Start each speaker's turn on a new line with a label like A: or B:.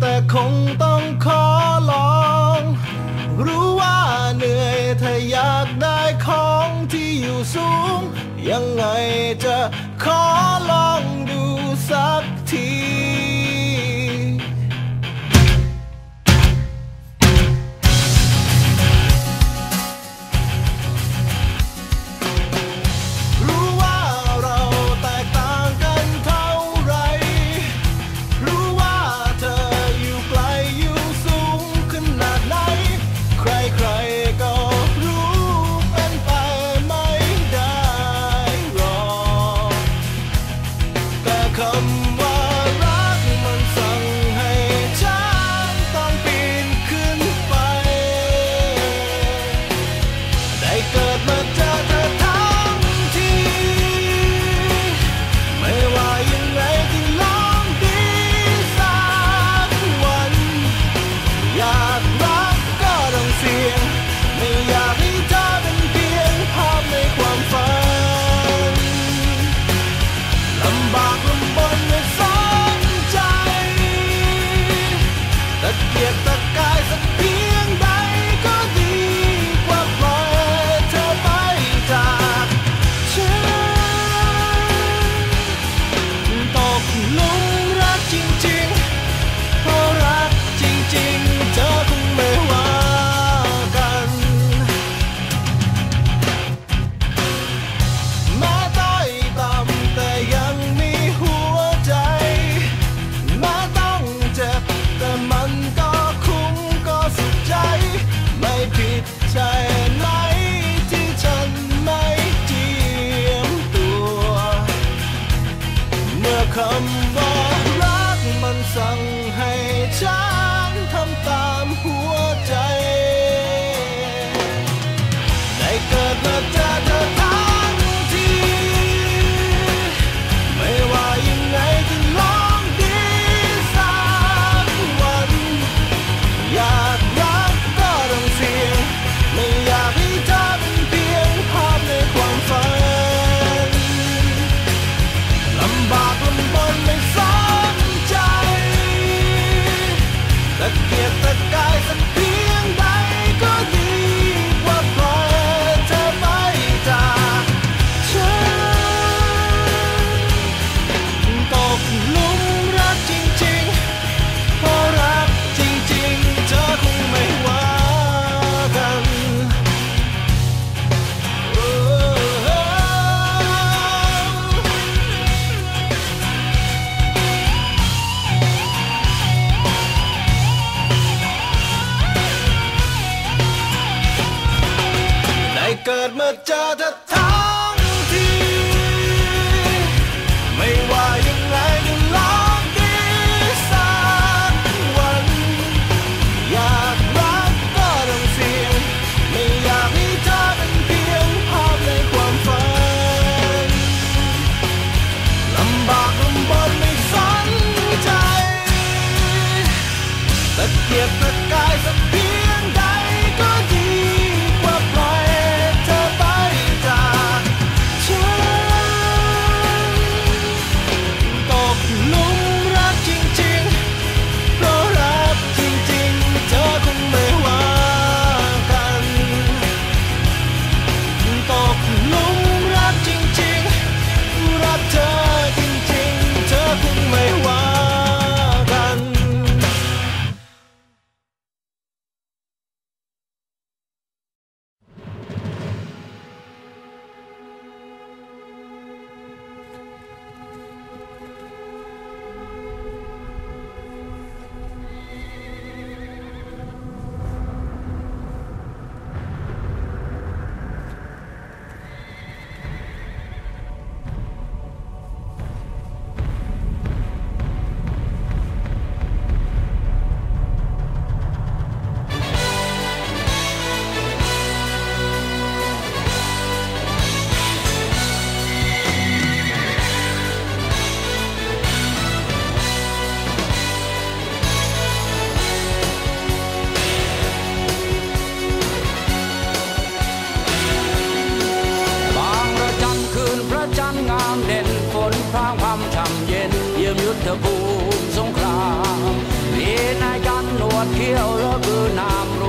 A: แต่คงต้องขอลอง รู้ว่าเหนื่อยถ้าอยากได้ของที่อยู่สูง ยังไงจะ get the เกิดเมื่อเจอเธอทั้งทีไม่ไหวำช่ำเย็นเยี่ยมยุทธภูมิสงครามมีนายกันหนว
B: ดเขี้ยวแล้บือนาม